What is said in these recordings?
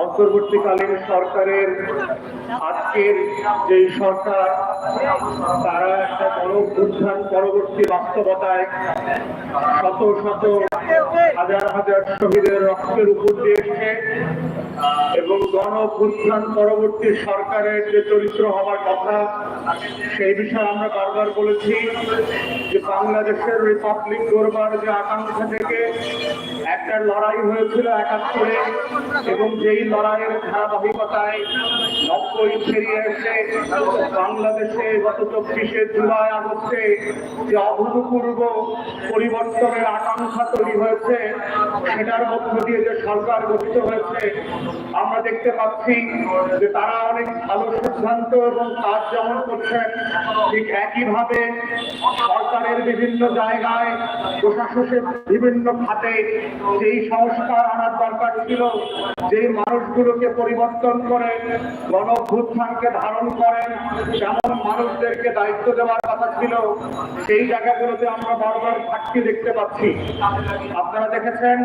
অন্তর্বর্তীকালীন সরকারের আজকের যে সরকার তারা একটা বড় উত্থান পরবর্তী বাস্তবতায় শত শত হাজার হাজার শহীদের রক্তের উপর দিয়ে এসছে। এবং গণ পরবর্তী সরকারের যে চরিত্র হওয়ার কথা, সেই বিষয়ে আমরা বারবার বলেছি যে বাংলাদেশের রিপাবলিক গড়বার যে আকাঙ্ক্ষা থেকে একটা লড়াই হয়েছিল একাত্তরে, এবং যেই লড়াইয়ের ধারাবাহিকতায় নব্বই ছেড়িয়ে এসে বাংলাদেশে গত চব্বিশে জুলাই আগস্টে যে অভূতপূর্ব পরিবর্তনের আকাঙ্ক্ষা তৈরি হয়েছে সেটার মধ্য দিয়ে যে সরকার গঠিত হয়েছে, আমরা দেখতে পাচ্ছি যে তারা অনেক ভালো সিদ্ধান্ত এবং কাজ যেমন করছেন, ঠিক একইভাবে সরকারের বিভিন্ন জায়গায় প্রশাসনের বিভিন্ন খাতে যেই সংস্কার আনার দরকার ছিল যে মানুষগুলোকে পরিবর্তন করে গণ ধারণ করেন, যেমন মানুষদেরকে দায়িত্ব দেওয়ার কথা ছিল, সেই জায়গাগুলোতে আমরা বারবার ঘাটতি দেখতে পাচ্ছি। আপনারা দেখেছেন,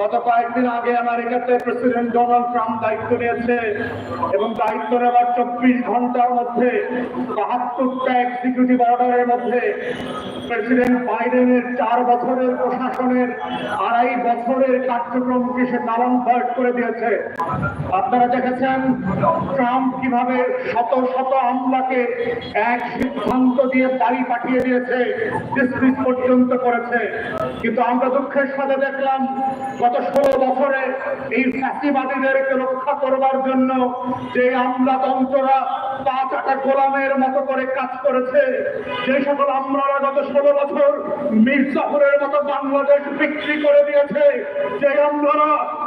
গত কয়েকদিন আগে আমেরিকাতে প্রেসিডেন্ট ডোনাল্ড ট্রাম্প দায়িত্ব নিয়েছে এবং দায়িত্ব নেওয়ার চব্বিশ ঘণ্টার মধ্যে বাহাত্তরটা এক্সিকিউটিভ অর্ডারের মধ্যে প্রেসিডেন্ট বাইডেনের চার বছরের প্রশাসনের আড়াই বছরের কার্যক্রমকে সে নামান্তর করে দিয়েছে। আপনারা দেখেছেন, ট্রাম্প কীভাবে শত শত আমলাকে এক সিদ্ধান্ত দিয়ে বাড়ি পাঠিয়ে দিয়েছে ডিসমিস পর্যন্ত করেছে। কিন্তু আমরা দুঃখের সাথে দেখলাম, গত ষোলো বছরে এই ফ্যাসিবাদীদেরকে রক্ষা করবার জন্য যে আমলাতন্ত্ররা পাঁচ আটা গোলামের মতো করে কাজ করেছে, যে সকল আমরা গত ষোলো বছর মির্জাপুরের মতো বাংলাদেশ বিক্রি করে দিয়েছে, যে আমলারা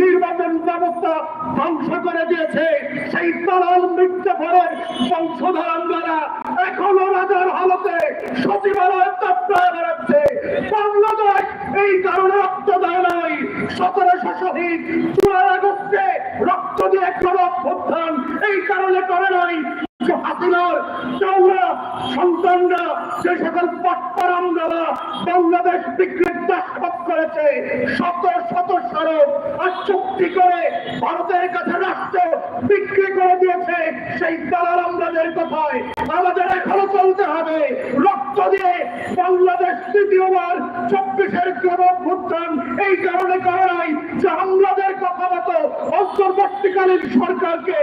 নির্বাচন ব্যবস্থা ধ্বংস করে দিয়েছে। সেই দালাল মির্জাফরের বংশধর আমলারা এখনও রাজার হালতে সচিবালয় তৎপর বেড়াচ্ছে বাংলাদেশ এই কারণে রক্ত নাই। সতেরোশো শহীদ চুয়ার আগস্টে রক্ত দিয়ে গণ অভ্যুত্থান এই কারণে করে নাই হাসিনার সন্তানরা। যে সকল বাংলাদেশ বিক্রির দাসপাত করেছে। শত শত সড়ক আর চুক্তি করে ভারতের কাছে রাষ্ট্র বিক্রি করে দিয়েছে। সেই দালাল আমলাদের কথায় আমাদের এখনও চলতে হবে। রক্ত দিয়ে বাংলাদেশ তৃতীয়বার চব্বিশের গণ অভ্যুত্থান এই কারণে করে নাই যে আমলাদের কথা মতো অন্তর্বর্তীকালীন সরকারকে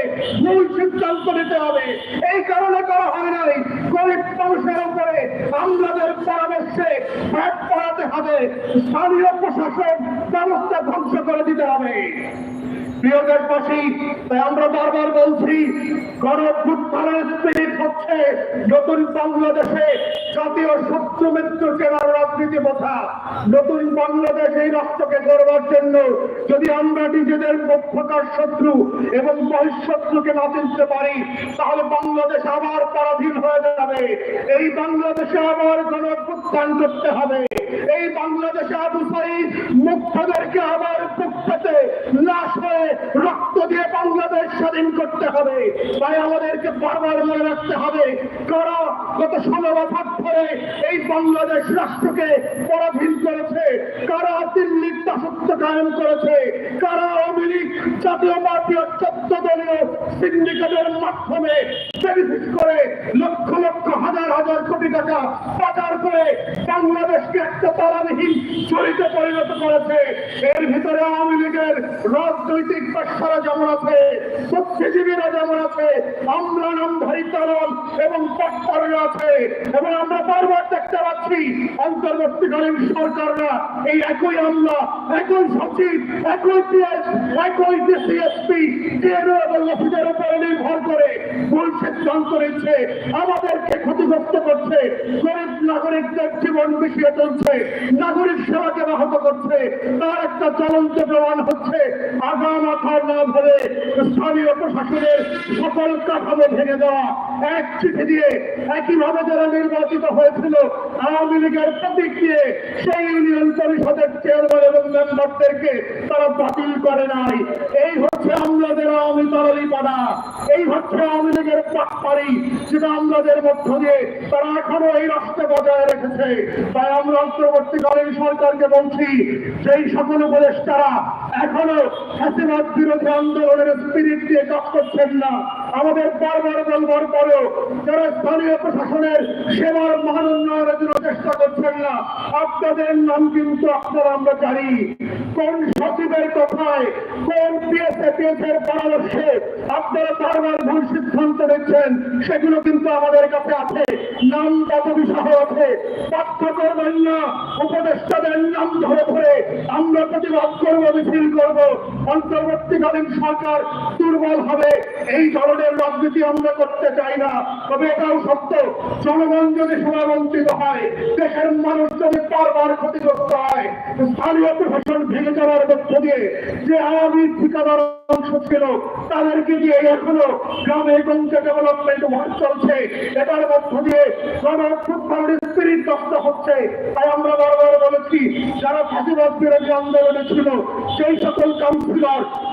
মূল সিদ্ধান্ত নিতে হবে। এই কারণে করা হয় নাই। গরিব মানুষের উপরে আমলাদের পরামর্শে ভ্যাট হবে। স্থানীয় প্রশাসন ব্যবস্থা ধ্বংস করে দিতে হবে। প্রিয় দেশবাসী তাই আমরা বারবার বলছি গণ হচ্ছে নতুন বাংলাদেশে জাতীয় শত্রু মৃত্যু কেনার রাজনীতি বোঝা নতুন বাংলাদেশ এই রাষ্ট্রকে গড়বার জন্য যদি আমরা নিজেদের মধ্যকার শত্রু এবং বহিঃশত্রুকে না চিনতে পারি, তাহলে বাংলাদেশ আবার পরাধীন হয়ে যাবে। এই বাংলাদেশে আবার গণভ্যুত্থান করতে হবে। এই বাংলাদেশে আবু সাইদ মুক্তদেরকে আবার বুক পেতে লাশ হয়ে রক্ত দিয়ে বাংলাদেশ স্বাধীন করতে হবে। তাই আমাদেরকে বারবার মনে রাখতে হবে, কারা গত ষোলো বছর ধরে এই বাংলাদেশ রাষ্ট্রকে পরাধীন করেছে, কারা দিল্লির দাসত্ব কায়েম করেছে, কারা আওয়ামী লীগ, জাতীয় পার্টি ও চোদ্দ দলীয় সিন্ডিকেটের মাধ্যমে করে লক্ষ লক্ষ হাজার হাজার কোটি টাকা পাচার করে বাংলাদেশকে একটা তারাবিহীন চরিতে পরিণত করেছে। এর ভিতরে আওয়ামী লীগের রাজনৈতিক যেমন আছে, বুদ্ধিজীবীরা যেমন আছে, আমরা নামধারী তরল এবং আছে এবং আমরা বারবার দেখতে পাচ্ছি, অন্তর্বর্তীকালীন সরকাররা এই একই আমলা, একই সচিব, একই পিএস, একই ডিসিএসপি টিএনও এবং অফিসের উপরে নির্ভর করে ভুল সিদ্ধান্ত নিচ্ছে, আমাদেরকে ক্ষতিগ্রস্ত করছে, গরিব নাগরিকদের জীবন মিশিয়ে চলছে নাগরিক সেবাকে ব্যাহত করছে, তার একটা চলন্ত প্রমাণ হচ্ছে আগাম আখার না ধরে স্থানীয় প্রশাসনের সকল কাঠামো ভেঙে দেওয়া। এক চিঠি দিয়ে একইভাবে যারা নির্বাচিত হয়েছিল, আওয়ামী লীগের প্রতীক দিয়ে সেই ইউনিয়ন পরিষদের চেয়ারম্যান এবং মেম্বারদেরকে তারা বাতিল করে নাই। এই হচ্ছে আমলাদের আওয়ামী তরলি পাড়া। এই হচ্ছে আওয়ামী লীগের পাকপাড়ি যেটা আমলাদের মধ্য দিয়ে তারা এখনও এই রাষ্ট্র বজায় রেখেছে। তাই আমরা অন্তর্বর্তীকালীন সরকারকে বলছি সেই সকল উপদেষ্টারা এখনও ফ্যাসিবাদ বিরোধী আন্দোলনের স্পিরিট দিয়ে কাজ করছেন না। আমাদের বারবার বলবার পরেও যারা স্থানীয় প্রশাসনের সেবার মান উন্নয়নের জন্য চেষ্টা করছেন না, আপনাদের নাম কিন্তু আপনারা আমরা জানি। কোন সচিবের কথায়, কোন পিএসএ পিএসের পরামর্শে আপনারা বারবার ভুল সিদ্ধান্ত নিচ্ছেন, সেগুলো কিন্তু আমাদের কাছে আছে। নাম কত বিষয় আছে। পাঠ্য করবেন উপদেষ্টাদের নাম ধরে ধরে আমরা প্রতিবাদ করব, মিছিল করব। অন্তর্বর্তীকালীন সরকার দুর্বল হবে। এই ধরনের রাজনীতি আমরা করতে চাই না। তবে এটাও সত্য, জনগণ যদি সমাবঞ্চিত হয়, দেশের মানুষ যদি বারবার ক্ষতিগ্রস্ত হয়, স্থানীয় প্রশাসন ভেঙে যাওয়ার মধ্য দিয়ে যে আওয়ামী ঠিকাদার অংশ ছিল, তাদেরকে দিয়ে এখনও গ্রামে গঞ্জে ডেভেলপমেন্ট চলছে। এটার মধ্য দিয়ে গণঅভ্যুত্থানের স্পিরিট হচ্ছে। তাই আমরা বারবার বলেছি যারা ফাঁসিবাদ বিরোধী আন্দোলনে ছিল সেই সকল কাউন্সিলর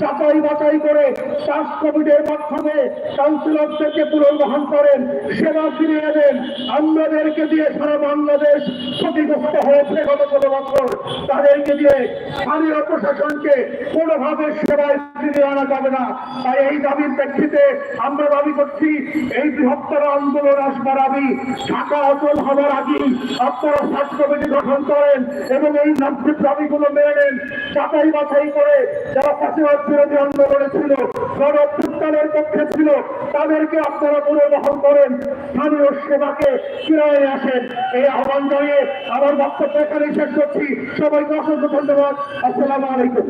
যাচাই বাছাই করে শ্বাস কমিটির মাধ্যমে কাউন্সিলরদেরকে পুনর্বহাল করেন, সেবা ফিরিয়ে দেন। আমাদেরকে দিয়ে সারা বাংলাদেশ ক্ষতিগ্রস্ত হয়েছে গত কত বছর। তাদেরকে দিয়ে স্থানীয় প্রশাসনকে কোনোভাবে সেবায় ফিরিয়ে আনা যাবে না। তাই এই দাবির প্রেক্ষিতে আমরা দাবি করছি, এই বৃহত্তর আন্দোলন আসবার আগে, ঢাকা অচল হবার আগে আপনারা সার্চ কমিটি গঠন করেন এবং এই নামটিক দাবিগুলো মেনে নেন। যাচাই বাছাই করে যারা ফাঁসিবাদ বিরোধী আন্দোলনে পক্ষে ছিল, তাদেরকে আপনারা পুনর্বহন করেন। স্থানীয় সেবাকে ফিরায় আসেন। এই আহ্বান জানিয়ে আমার বক্তব্য এখানে শেষ অসংখ্য ধন্যবাদ। আসসালামু আলাইকুম।